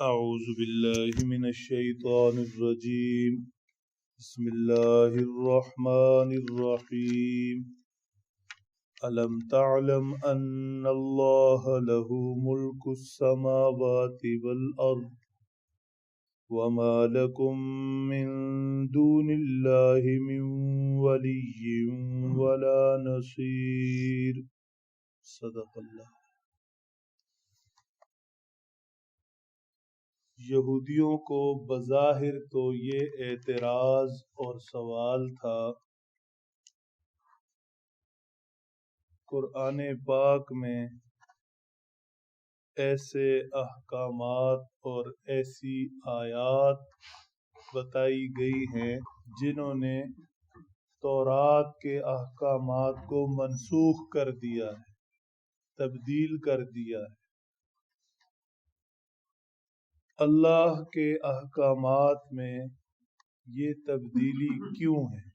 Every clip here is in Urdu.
أعوذ بالله من الشيطان الرجيم. بسم الله الرحمن الرحيم. ألم تعلم أن الله له ملك السماوات والأرض وما لكم من دون الله من ولي ولا نصير. صدق الله. یہودیوں کو بظاہر تو یہ اعتراض اور سوال تھا۔ قرآن پاک میں ایسے احکامات اور ایسی آیات بتائی گئی ہیں جنہوں نے تورات کے احکامات کو منسوخ کر دیا ہے، تبدیل کر دیا ہے۔ اللہ کے احکامات میں یہ تبدیلی کیوں ہے؟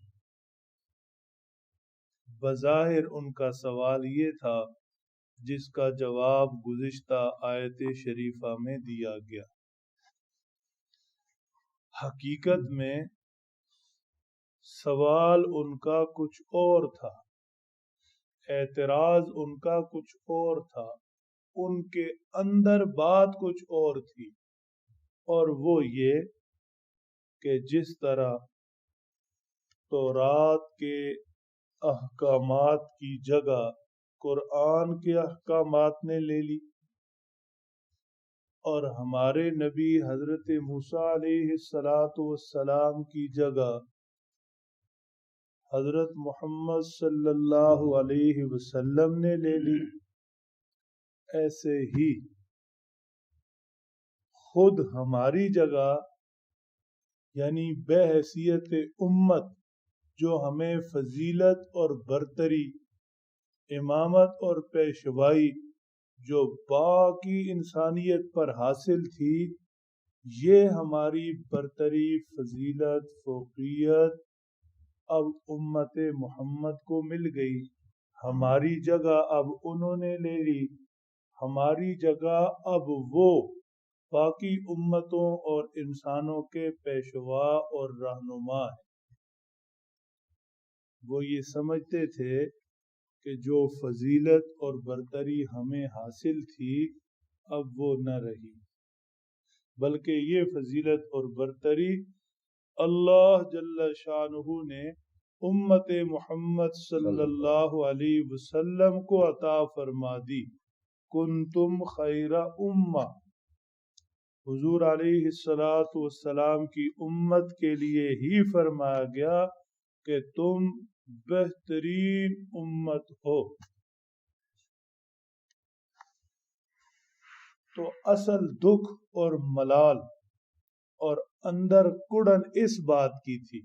بظاہر ان کا سوال یہ تھا جس کا جواب گزشتہ آیت شریفہ میں دیا گیا۔ حقیقت میں سوال ان کا کچھ اور تھا، اعتراض ان کا کچھ اور تھا، ان کے اندر بات کچھ اور تھی۔ اور وہ یہ کہ جس طرح تورات کے احکامات کی جگہ قرآن کے احکامات نے لے لی اور ہمارے نبی حضرت موسیٰ علیہ السلاۃ والسلام کی جگہ حضرت محمد صلی اللہ علیہ وسلم نے لے لی۔ ایسے ہی خود ہماری جگہ یعنی بے حیثیت امت جو ہمیں فضیلت اور برتری، امامت اور پیشوائی جو باقی انسانیت پر حاصل تھی، یہ ہماری برتری، فضیلت، فوقیت اب امت محمد کو مل گئی۔ ہماری جگہ اب انہوں نے لے لی، ہماری جگہ اب وہ باقی امتوں اور انسانوں کے پیشوا اور رہنما ہیں۔ وہ یہ سمجھتے تھے کہ جو فضیلت اور برتری ہمیں حاصل تھی اب وہ نہ رہی۔ بلکہ یہ فضیلت اور برتری اللہ جل شاہ نے امت محمد صلی اللہ علیہ وسلم کو عطا فرما دی۔ کن تم خیر امہ۔ حضور علیہ السلاۃ والسلام کی امت کے لیے ہی فرمایا گیا کہ تم بہترین امت ہو۔ تو اصل دکھ اور ملال اور اندر کڑن اس بات کی تھی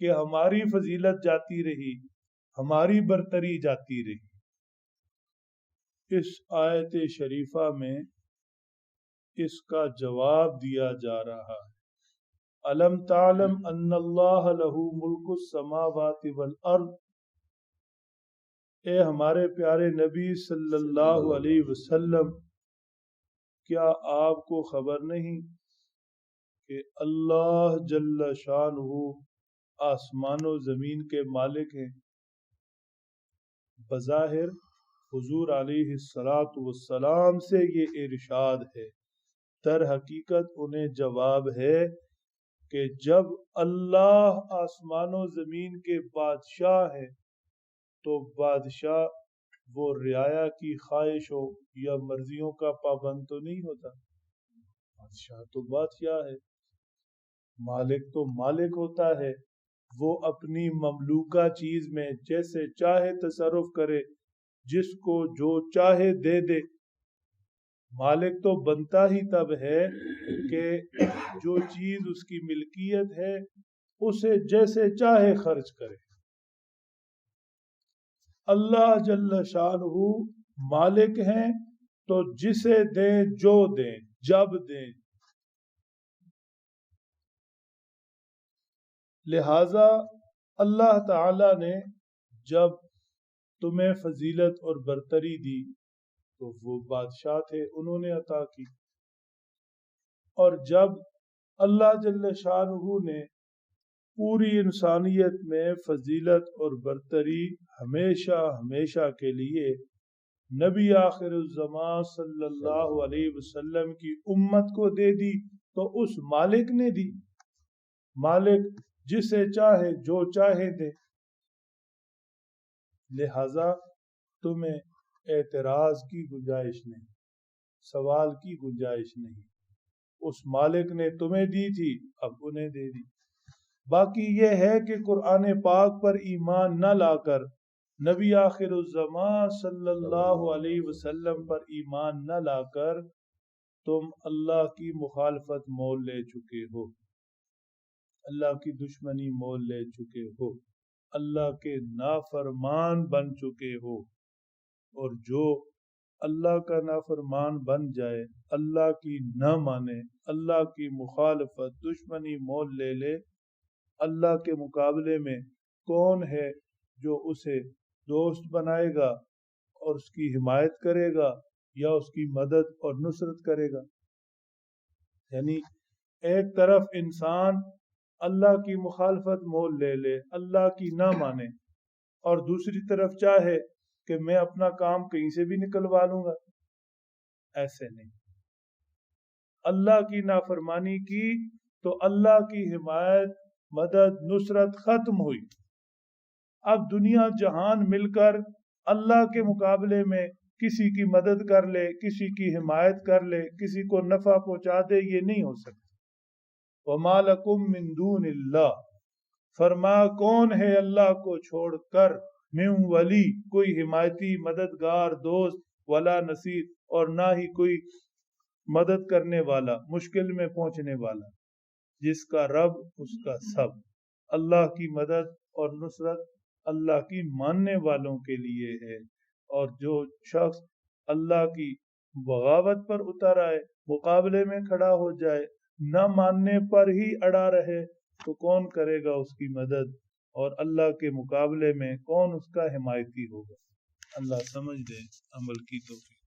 کہ ہماری فضیلت جاتی رہی، ہماری برتری جاتی رہی۔ اس آیت شریفہ میں اس کا جواب دیا جا رہا ہے؟ علم تعلم ان اللہ له ملک السماوات والارض۔ اے ہمارے پیارے نبی صلی اللہ علیہ وسلم کیا آپ کو خبر نہیں کہ اللہ جل شان آسمان و زمین کے مالک ہیں؟ بظاہر حضور علیہ السلاۃ والسلام سے یہ ارشاد ہے۔ در حقیقت انہیں جواب ہے کہ جب اللہ آسمان و زمین کے بادشاہ ہیں، تو بادشاہ وہ رعایا کی خواہشوں یا مرضیوں کا پابند تو نہیں ہوتا۔ بادشاہ تو بادشاہ ہے؟ مالک تو مالک ہوتا ہے۔ وہ اپنی مملوکہ چیز میں جیسے چاہے تصرف کرے، جس کو جو چاہے دے دے۔ مالک تو بنتا ہی تب ہے کہ جو چیز اس کی ملکیت ہے، اسے جیسے چاہے خرچ کرے۔ اللہ جل شان مالک ہیں تو جسے دیں، جو دیں، جب دیں۔ لہذا اللہ تعالی نے جب تمہیں فضیلت اور برتری دی تو وہ بادشاہ تھے، انہوں نے عطا کی۔ اور جب اللہ جل شاہ نے پوری انسانیت میں فضیلت اور برتری ہمیشہ ہمیشہ کے لیے نبی آخر الزمان صلی اللہ علیہ وسلم کی امت کو دے دی، تو اس مالک نے دی۔ مالک جسے چاہے، جو چاہے دے۔ لہذا تمہیں اعتراض کی گنجائش نہیں، سوال کی گنجائش نہیں۔ اس مالک نے تمہیں دی تھی، اب انہیں دے دی۔ باقی یہ ہے کہ قرآن پاک پر ایمان نہ لا کر نبی آخر الزمان صلی اللہ علیہ وسلم پر ایمان نہ لا کر تم اللہ کی مخالفت مول لے چکے ہو۔ اللہ کی دشمنی مول لے چکے ہو۔ اللہ کے نافرمان بن چکے ہو۔ اور جو اللہ کا نافرمان بن جائے، اللہ کی نہ مانے، اللہ کی مخالفت، دشمنی مول لے لے، اللہ کے مقابلے میں کون ہے جو اسے دوست بنائے گا اور اس کی حمایت کرے گا یا اس کی مدد اور نصرت کرے گا؟ یعنی ایک طرف انسان اللہ کی مخالفت مول لے لے، اللہ کی نہ مانے، اور دوسری طرف چاہے کہ میں اپنا کام کہیں سے بھی نکلوا لوں گا۔ ایسے نہیں۔ اللہ کی نافرمانی کی تو اللہ کی حمایت، مدد، نصرت ختم ہوئی۔ اب دنیا جہان مل کر اللہ کے مقابلے میں کسی کی مدد کر لے، کسی کی حمایت کر لے، کسی کو نفع پہنچا دے، یہ نہیں ہو سکتا۔ وَمَالَكُم مِّن دُونِ اللَّهِ فرما کون ہے اللہ کو چھوڑ کر من ولی، کوئی حمایتی مددگار دوست ولا نصیر اور نہ ہی کوئی مدد کرنے والا، مشکل میں پہنچنے والا، جس کا رب، اس کا سب۔ اللہ کی مدد اور نصرت اللہ کی ماننے والوں کے لیے ہے۔ اور جو شخص اللہ کی بغاوت پر اتر آئے، مقابلے میں کھڑا ہو جائے، نہ ماننے پر ہی اڑا رہے، تو کون کرے گا اس کی مدد؟ اور اللہ کے مقابلے میں کون اس کا حمایتی ہوگا؟ اللہ سمجھ دے، عمل کی توفیق۔